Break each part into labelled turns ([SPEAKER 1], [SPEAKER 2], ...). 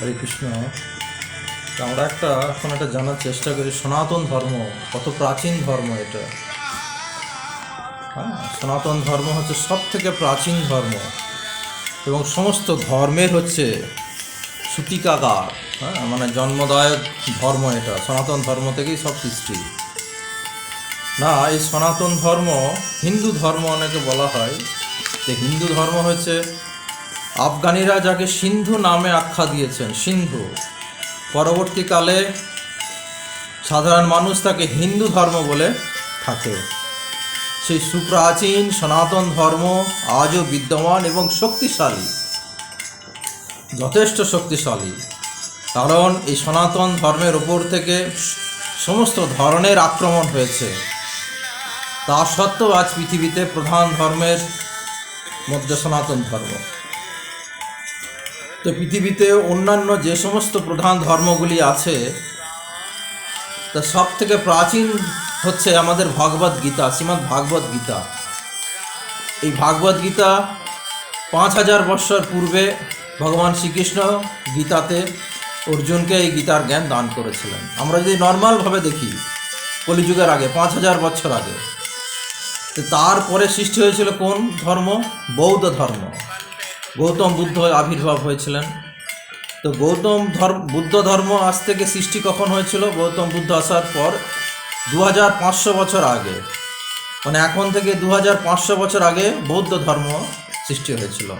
[SPEAKER 1] হরে কৃষ্ণ আমরা একটা এখন একটা জানার চেষ্টা করি সনাতন ধর্ম কত প্রাচীন ধর্ম এটা হ্যাঁ সনাতন ধর্ম হচ্ছে সব থেকে প্রাচীন ধর্ম এবং সমস্ত ধর্মের হচ্ছে সুতিকাগার হ্যাঁ মানে জন্মদায়ক ধর্ম এটা সনাতন ধর্ম থেকেই সব সৃষ্টি না এই সনাতন ধর্ম হিন্দু ধর্ম অনেকে বলা হয় যে হিন্দু ধর্ম হচ্ছে আফগানিরা যাকে সিন্ধু নামে আখ্যা দিয়েছেন সিন্ধু পরবর্তীকালে সাধারণ মানুষ তাকে হিন্দু ধর্ম বলে থাকে সেই সুপ্রাচীন সনাতন ধর্ম আজও বিদ্যমান এবং শক্তিশালী যথেষ্ট শক্তিশালী কারণ এই সনাতন ধর্মের ওপর থেকে সমস্ত ধরনের আক্রমণ হয়েছে তা সত্ত্বেও আজ পৃথিবীতে প্রধান ধর্মের মধ্যে সনাতন ধর্ম তো পৃথিবীতে অন্যান্য যে সমস্ত প্রধান ধর্মগুলি আছে তা সব থেকে প্রাচীন হচ্ছে আমাদের ভগবদ গীতা শ্রীমৎ ভাগবত গীতা এই ভাগবত গীতা পাঁচ হাজার বৎসর পূর্বে ভগবান শ্রীকৃষ্ণ গীতাতে অর্জুনকে এই গীতার জ্ঞান দান করেছিলেন আমরা যদি নর্মালভাবে দেখি কলিযুগের আগে পাঁচ হাজার বছর আগে তো তারপরে সৃষ্টি হয়েছিল কোন ধর্ম বৌদ্ধ ধর্ম গৌতম বুদ্ধ আবির্ভাব হয়েছিলেন তো গৌতম ধর্ম বুদ্ধ ধর্ম আজ থেকে সৃষ্টি কখন হয়েছিল গৌতম বুদ্ধ আসার পর দু বছর আগে মানে এখন থেকে দু বছর আগে বৌদ্ধ ধর্ম সৃষ্টি হয়েছিল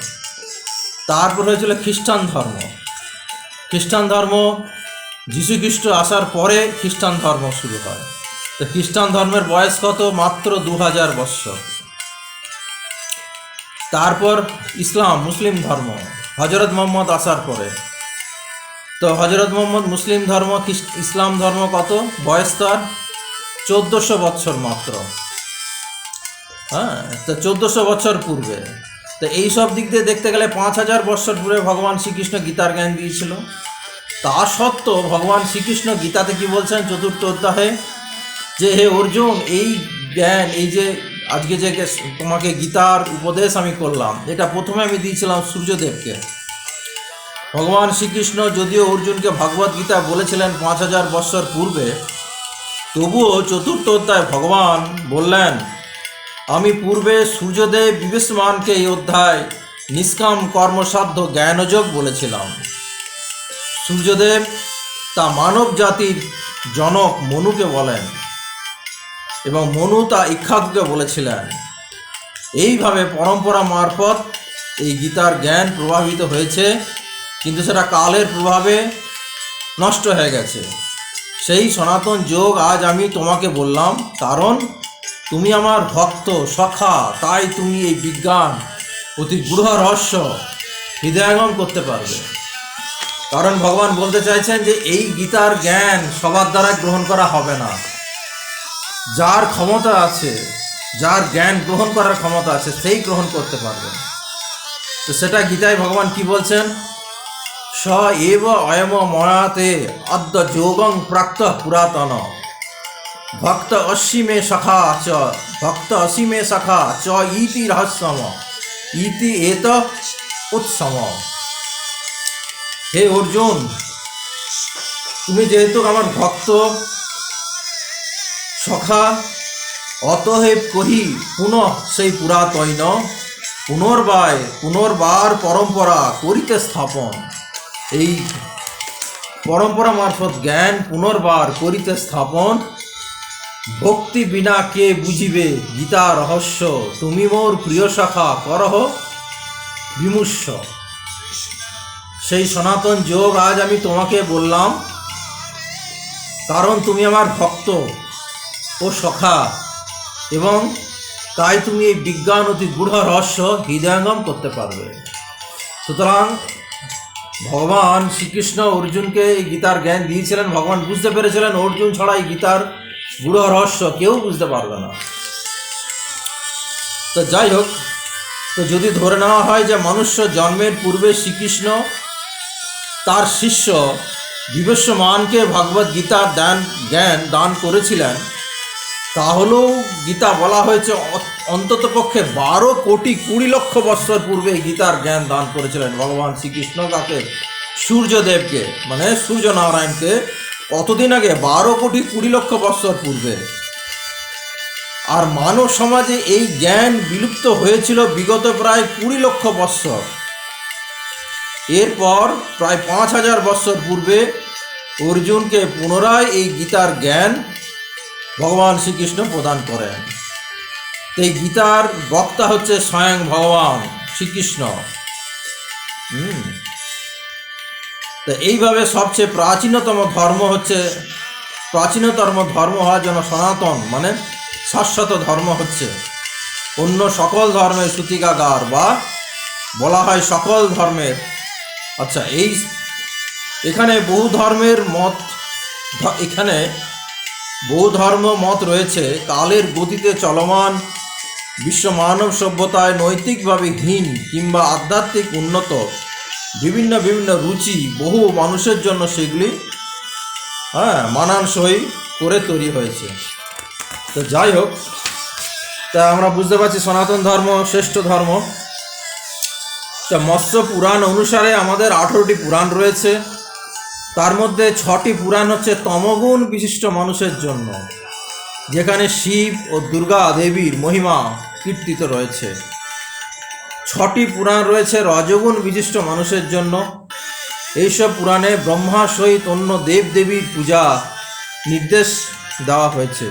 [SPEAKER 1] তারপর হয়েছিল খ্রিস্টান ধর্ম খ্রিস্টান ধর্ম খ্রিস্ট আসার পরে খ্রিস্টান ধর্ম শুরু হয় তো খ্রিস্টান ধর্মের বয়স কত মাত্র দু হাজার বৎসর তারপর ইসলাম মুসলিম ধর্ম হজরত মোহাম্মদ আসার পরে তো হজরত মোহাম্মদ মুসলিম ধর্ম ইসলাম ধর্ম কত বয়স তার চোদ্দোশো বছর মাত্র হ্যাঁ তো চোদ্দোশো বছর পূর্বে তো এই সব দিক দিয়ে দেখতে গেলে পাঁচ হাজার বছর পূর্বে ভগবান শ্রীকৃষ্ণ গীতার জ্ঞান দিয়েছিল তা সত্ত্বেও ভগবান শ্রীকৃষ্ণ গীতাতে কি বলছেন চতুর্থ অধ্যায়ে যে হে অর্জুন এই জ্ঞান এই যে আজকে যে তোমাকে গীতার উপদেশ আমি করলাম এটা প্রথমে আমি দিয়েছিলাম সূর্যদেবকে ভগবান শ্রীকৃষ্ণ যদিও অর্জুনকে ভগবদ গীতা বলেছিলেন পাঁচ হাজার বৎসর পূর্বে তবুও চতুর্থ অধ্যায় ভগবান বললেন আমি পূর্বে সূর্যদেব বিবেশমানকে এই অধ্যায় নিষ্কাম কর্মসাধ্য জ্ঞানযোগ বলেছিলাম সূর্যদেব তা মানব জাতির জনক মনুকে বলেন এবং মনু তা ইক্ষাকুকে বলেছিলেন এইভাবে পরম্পরা মারফত এই গীতার জ্ঞান প্রভাবিত হয়েছে কিন্তু সেটা কালের প্রভাবে নষ্ট হয়ে গেছে সেই সনাতন যোগ আজ আমি তোমাকে বললাম কারণ তুমি আমার ভক্ত সখা তাই তুমি এই বিজ্ঞান অতি গৃহ রহস্য হৃদয়ঙ্গম করতে পারবে কারণ ভগবান বলতে চাইছেন যে এই গীতার জ্ঞান সবার দ্বারা গ্রহণ করা হবে না যার ক্ষমতা আছে যার জ্ঞান গ্রহণ করার ক্ষমতা আছে সেই গ্রহণ করতে পারবে তো সেটা গীতায় ভগবান কি বলছেন স এব অয়ম ময়াতে অদ্য যোগং প্রাক্ত পুরাতন ভক্ত অসীমে সখা চ ভক্ত অসীমে সখা চ ইতি রহস্যম ইতি এত উৎসম হে অর্জুন তুমি যেহেতু আমার ভক্ত সখা অতহেব কহি পুনঃ সেই পুরাতৈন পুনর্বায় পুনর্বার পরম্পরা করিতে স্থাপন এই পরম্পরা মারফত জ্ঞান পুনর্বার করিতে স্থাপন ভক্তি বিনা কে বুঝিবে গীতা রহস্য তুমি মোর প্রিয় শাখা করহ বিমুষ্য সেই সনাতন যোগ আজ আমি তোমাকে বললাম কারণ তুমি আমার ভক্ত ও সখা এবং তাই তুমি এই বিজ্ঞান অতি গূঢ় রহস্য হৃদয়ঙ্গম করতে পারবে সুতরাং ভগবান শ্রীকৃষ্ণ অর্জুনকে এই গীতার জ্ঞান দিয়েছিলেন ভগবান বুঝতে পেরেছিলেন অর্জুন ছাড়া এই গীতার গূঢ় রহস্য কেউ বুঝতে পারবে না তো যাই হোক তো যদি ধরে নেওয়া হয় যে মনুষ্য জন্মের পূর্বে শ্রীকৃষ্ণ তার শিষ্য বিবেশ্যমানকে ভগবদ্গীতার দান জ্ঞান দান করেছিলেন তাহলেও গীতা বলা হয়েছে অন্তত পক্ষে বারো কোটি কুড়ি লক্ষ বৎসর পূর্বে গীতার জ্ঞান দান করেছিলেন ভগবান শ্রীকৃষ্ণ কাকে সূর্যদেবকে মানে সূর্য নারায়ণকে কতদিন আগে বারো কোটি কুড়ি লক্ষ বৎসর পূর্বে আর মানব সমাজে এই জ্ঞান বিলুপ্ত হয়েছিল বিগত প্রায় কুড়ি লক্ষ বৎসর এরপর প্রায় পাঁচ হাজার বৎসর পূর্বে অর্জুনকে পুনরায় এই গীতার জ্ঞান ভগবান শ্রীকৃষ্ণ প্রদান করেন এই গীতার বক্তা হচ্ছে স্বয়ং ভগবান শ্রীকৃষ্ণ হুম তো এইভাবে সবচেয়ে প্রাচীনতম ধর্ম হচ্ছে প্রাচীনতম ধর্ম হওয়ার জন্য সনাতন মানে শাশ্বত ধর্ম হচ্ছে অন্য সকল ধর্মের সূতিকাগার বা বলা হয় সকল ধর্মের আচ্ছা এই এখানে বহু ধর্মের মত এখানে বহু ধর্ম মত রয়েছে কালের গতিতে চলমান বিশ্ব মানব সভ্যতায় নৈতিকভাবে ঘিন কিংবা আধ্যাত্মিক উন্নত বিভিন্ন বিভিন্ন রুচি বহু মানুষের জন্য সেগুলি হ্যাঁ মানানসই করে তৈরি হয়েছে তো যাই হোক তা আমরা বুঝতে পারছি সনাতন ধর্ম শ্রেষ্ঠ ধর্ম তা মৎস্য পুরাণ অনুসারে আমাদের আঠেরোটি পুরাণ রয়েছে তার মধ্যে ছটি পুরাণ হচ্ছে তমগুণ বিশিষ্ট মানুষের জন্য যেখানে শিব ও দুর্গা দেবীর মহিমা কীর্তিত রয়েছে ছটি পুরাণ রয়েছে রজগুণ বিশিষ্ট মানুষের জন্য এইসব পুরাণে ব্রহ্মা সহিত অন্য দেবদেবীর পূজা নির্দেশ দেওয়া হয়েছে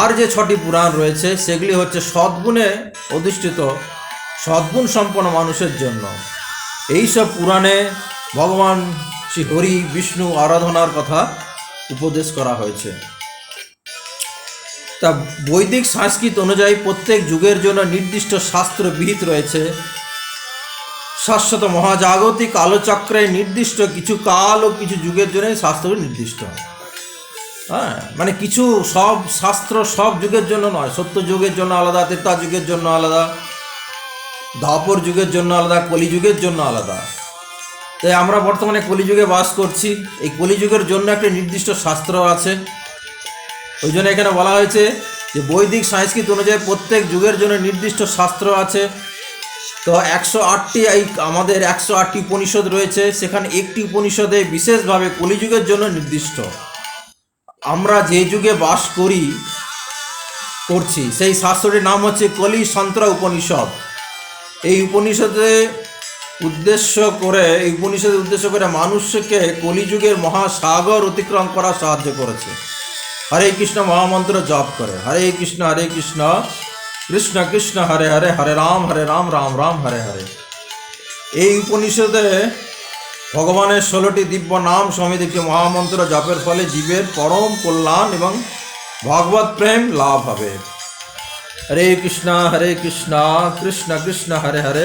[SPEAKER 1] আর যে ছটি পুরাণ রয়েছে সেগুলি হচ্ছে সদ্গুণে অধিষ্ঠিত সদ্গুণ সম্পন্ন মানুষের জন্য এইসব পুরাণে ভগবান শ্রী হরি বিষ্ণু আরাধনার কথা উপদেশ করা হয়েছে তা বৈদিক সংস্কৃত অনুযায়ী প্রত্যেক যুগের জন্য নির্দিষ্ট শাস্ত্র বিহিত রয়েছে শাশ্বত মহাজাগতিক আলোচক্রে নির্দিষ্ট কিছু কাল ও কিছু যুগের জন্য শাস্ত্র নির্দিষ্ট হ্যাঁ মানে কিছু সব শাস্ত্র সব যুগের জন্য নয় সত্য যুগের জন্য আলাদা তেতা যুগের জন্য আলাদা দাপর যুগের জন্য আলাদা কলি যুগের জন্য আলাদা তাই আমরা বর্তমানে কলিযুগে বাস করছি এই কলিযুগের জন্য একটা নির্দিষ্ট শাস্ত্র আছে ওই জন্য এখানে বলা হয়েছে যে বৈদিক সংস্কৃত অনুযায়ী প্রত্যেক যুগের জন্য নির্দিষ্ট শাস্ত্র আছে তো একশো আটটি এই আমাদের একশো আটটি উপনিষদ রয়েছে সেখানে একটি উপনিষদে বিশেষভাবে কলিযুগের জন্য নির্দিষ্ট আমরা যে যুগে বাস করি করছি সেই শাস্ত্রটির নাম হচ্ছে কলি সন্ত্রা উপনিষদ এই উপনিষদে উদ্দেশ্য করে এই উপনিষদের উদ্দেশ্য করে মানুষকে কলিযুগের মহাসাগর অতিক্রম করা সাহায্য করেছে হরে কৃষ্ণ মহামন্ত্র জপ করে হরে কৃষ্ণ হরে কৃষ্ণ কৃষ্ণ কৃষ্ণ হরে হরে হরে রাম হরে রাম রাম রাম হরে হরে এই উপনিষদে ভগবানের ষোলোটি দিব্য নাম সমেত একটি মহামন্ত্র জপের ফলে জীবের পরম কল্যাণ এবং ভগবত প্রেম লাভ হবে হরে কৃষ্ণ হরে কৃষ্ণ কৃষ্ণ কৃষ্ণ হরে হরে